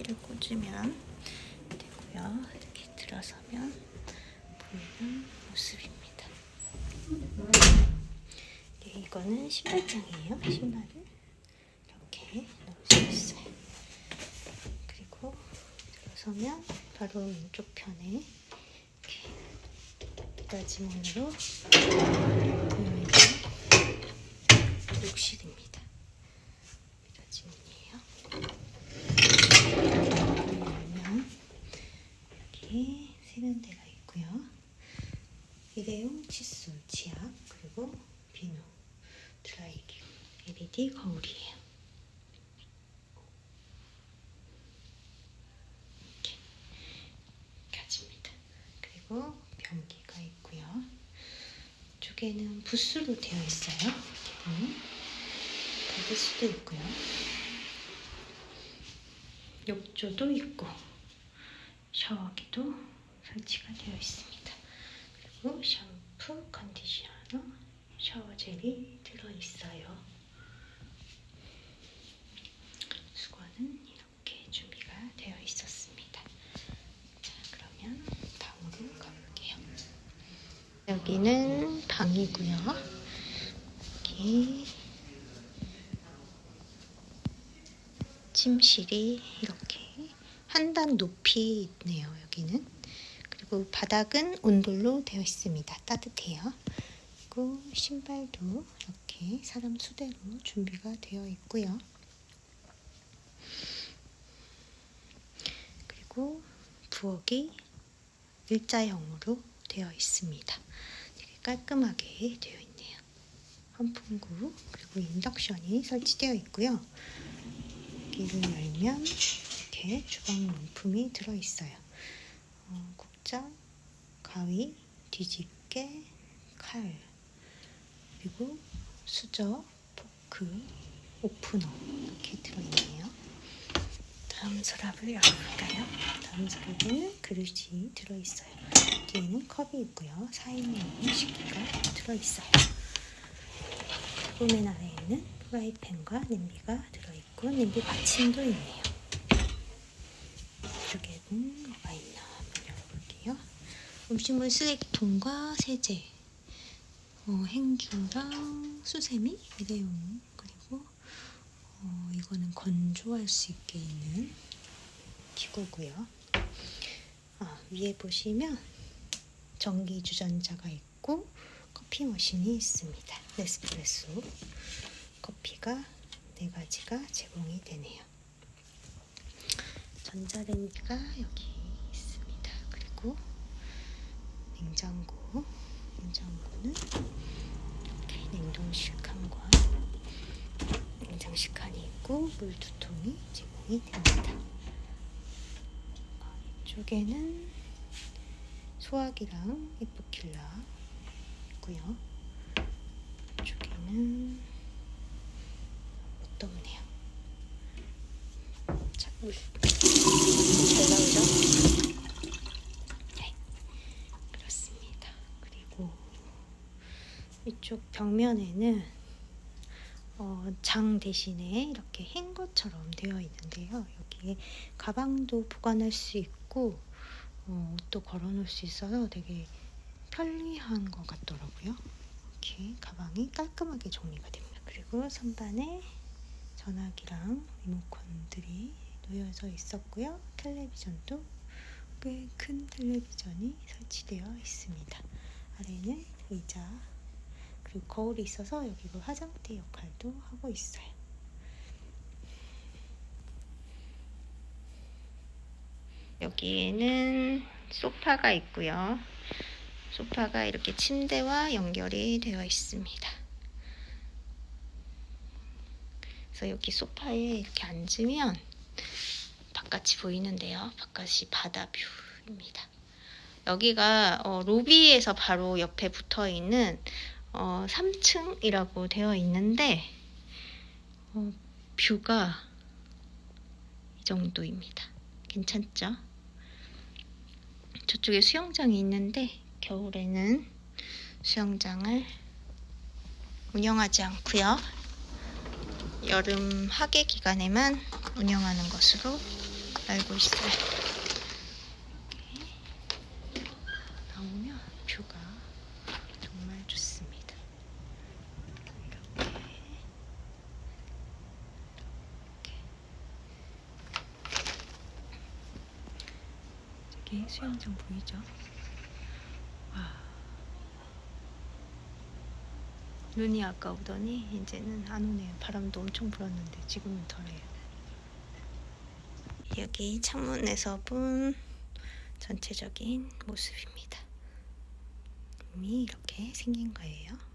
키를 꽂으면 되고요. 이렇게 들어서면 보이는 모습입니다. 네, 이거는 신발장이에요. 신발을 이렇게 넣을 수 있어요. 그리고 들어서면 바로 왼쪽 편에 이렇게 미닫이문으로 보이는 욕실입니다. 미닫이문이에요. 열면 여기 세면대가 있고요. 일회용 칫솔, 치약, 그리고 비누, 드라이기, LED 거울이에요. 이렇게 가집니다. 그리고 변기가 있고요. 이쪽에는 부스로 되어 있어요. 음, 닫을 수도 있고요. 욕조도 있고 샤워기도 설치가 되어 있습니다. 그리고 샴푸, 컨디셔너, 샤워 젤이 들어 있어요. 수건은 이렇게 준비가 되어 있었습니다. 자, 그러면 방으로 가볼게요. 여기는 방이고요. 여기 침실이 이렇게 한 단 높이 있네요. 여기는 그리고 바닥은 온돌로 되어 있습니다. 따뜻해요. 그리고 신발도 이렇게 사람 수대로 준비가 되어 있고요. 그리고 부엌이 일자형으로 되어 있습니다. 되게 깔끔하게 되어 있네요. 환풍구 그리고 인덕션이 설치되어 있고요. 여기를 열면 이렇게 주방 용품이 들어 있어요. 어, 국자, 가위, 뒤집개, 칼, 그리고 수저, 포크, 오프너 이렇게 들어있네요. 다음 서랍을 열어볼까요? 다음 서랍에는 그릇이 들어있어요. 뒤에는 컵이 있고요. 4인용 식기가 들어있어요. 맨 아래에는 프라이팬과 냄비가 들어있고 냄비 받침도 있네요. 이쪽에는 뭐가 열어볼게요. 음식물 쓰레기통과 세제, 어, 행주랑 수세미, 일회용 그리고 어, 이거는 건조할 수 있게 있는 기구고요. 아, 위에 보시면 전기 주전자가 있고 커피 머신이 있습니다. 네스프레소 커피가 네 가지가 제공이 되네요. 전자레인지가 여기 있습니다. 그리고 냉장고, 냉장고는 이렇게 냉동실 칸과 냉장실 칸이 있고 물 두 통이 제공이 됩니다. 이쪽에는 소화기랑 이프킬러 있고요. 이쪽에는 못 없네요. 자, 물. 잘 나오죠? 네. 그렇습니다. 그리고 이쪽 벽면에는 어, 장 대신에 이렇게 행거처럼 되어 있는데요. 여기에 가방도 보관할 수 있고 어, 옷도 걸어놓을 수 있어서 되게 편리한 것 같더라고요. 이렇게 가방이 깔끔하게 정리가 됩니다. 그리고 선반에 전화기랑 리모컨들이 놓여져 있었고요. 텔레비전도 꽤 큰 텔레비전이 설치되어 있습니다. 아래는 의자 그리고 거울이 있어서 여기로 화장대 역할도 하고 있어요. 여기에는 소파가 있고요. 소파가 이렇게 침대와 연결이 되어 있습니다. 그래서 여기 소파에 이렇게 앉으면 바깥이 보이는데요. 바깥이 바다 뷰입니다. 여기가 어, 로비에서 바로 옆에 붙어 있는 어, 3층이라고 되어 있는데 어, 뷰가 이 정도입니다. 괜찮죠? 저쪽에 수영장이 있는데 겨울에는 수영장을 운영하지 않고요. 여름 하계 기간에만 운영하는 것으로 알고 있어요. 이렇게 나오면 뷰가 정말 좋습니다. 이렇게 저기 수영장 보이죠? 와. 눈이 아까 오더니 이제는 안 오네요. 바람도 엄청 불었는데 지금은 덜해요. 여기 창문에서 본 전체적인 모습입니다. 이미 이렇게 생긴 거예요.